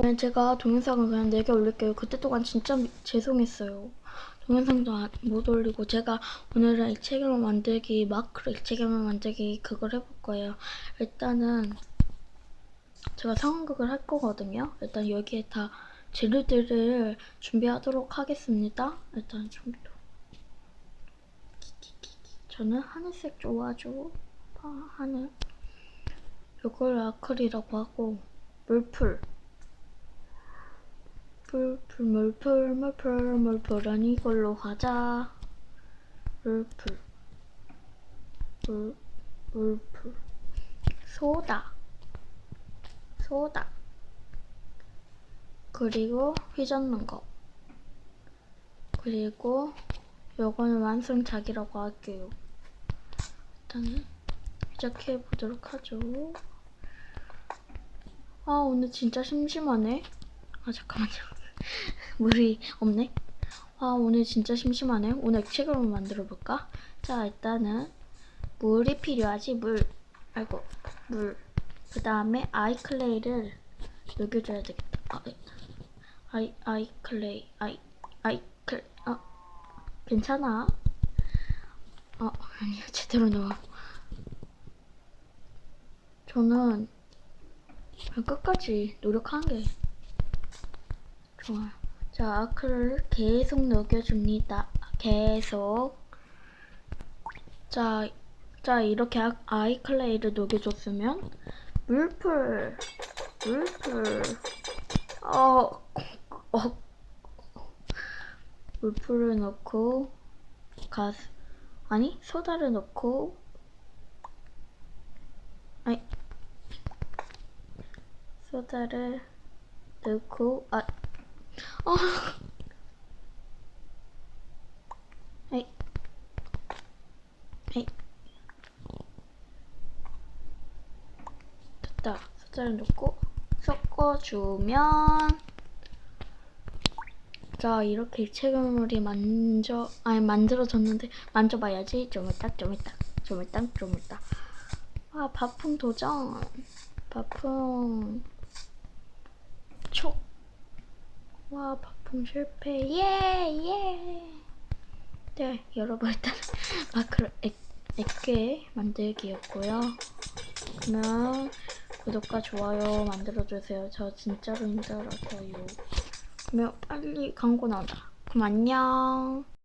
그냥 제가 동영상을 그냥 4개 올릴게요. 그때 동안 진짜 미- 죄송했어요. 동영상도 안- 못 올리고 제가 오늘은 일체결합 만들기 마크로 일체결합 만들기 그걸 해볼 거예요. 일단은 제가 상황극을 할 거거든요. 일단 여기에 다 재료들을 준비하도록 하겠습니다. 일단 좀 더. 저는 하늘색 좋아하죠. 아, 하늘. 이걸 아크릴이라고 하고 물풀. 물풀 물풀 물풀 물풀은 이걸로 하자. 물풀. 물 물풀. 소다. 소다. 그리고 휘젓는 거. 그리고 요거는 완성작이라고 할게요. 일단은 시작해 보도록 하죠. 아 오늘 진짜 심심하네. 아 잠깐만요. 물이 없네. 아 오늘 진짜 심심하네. 오늘 액체결로 만들어 볼까? 자 일단은 물이 필요하지 물. 아이고 물. 그 다음에 아이클레이를 녹여줘야 되겠다. 아, 네. 아이 아이클레이 아이 아이클 아 괜찮아. 어 아니야 제대로 넣어. 저는 끝까지 노력하는 게 좋아요. 자, 아크를 계속 녹여줍니다. 계속. 자, 자 이렇게 아, 아이클레이를 녹여줬으면 물풀, 물풀, 어, 어, 물풀을 넣고 가스, 아니 소다를 넣고, 아니 소다를 넣고 아 어. 에이. 에이. 됐다. 소다를 넣고 섞어주면 자 이렇게 일체결물이 만져 아니 만들어졌는데 만져봐야지 좀 이따 좀 이따 좀 이따 좀 이따 아 바풍 도전 바풍 와, 바풍 실패. 예, 예. 네, 여러분 일단 마크로 액, 액괴 만들기였고요. 그러면 구독과 좋아요 만들어주세요. 저 진짜로 힘들어서요. 그러면 빨리 광고 나온다. 그럼 안녕.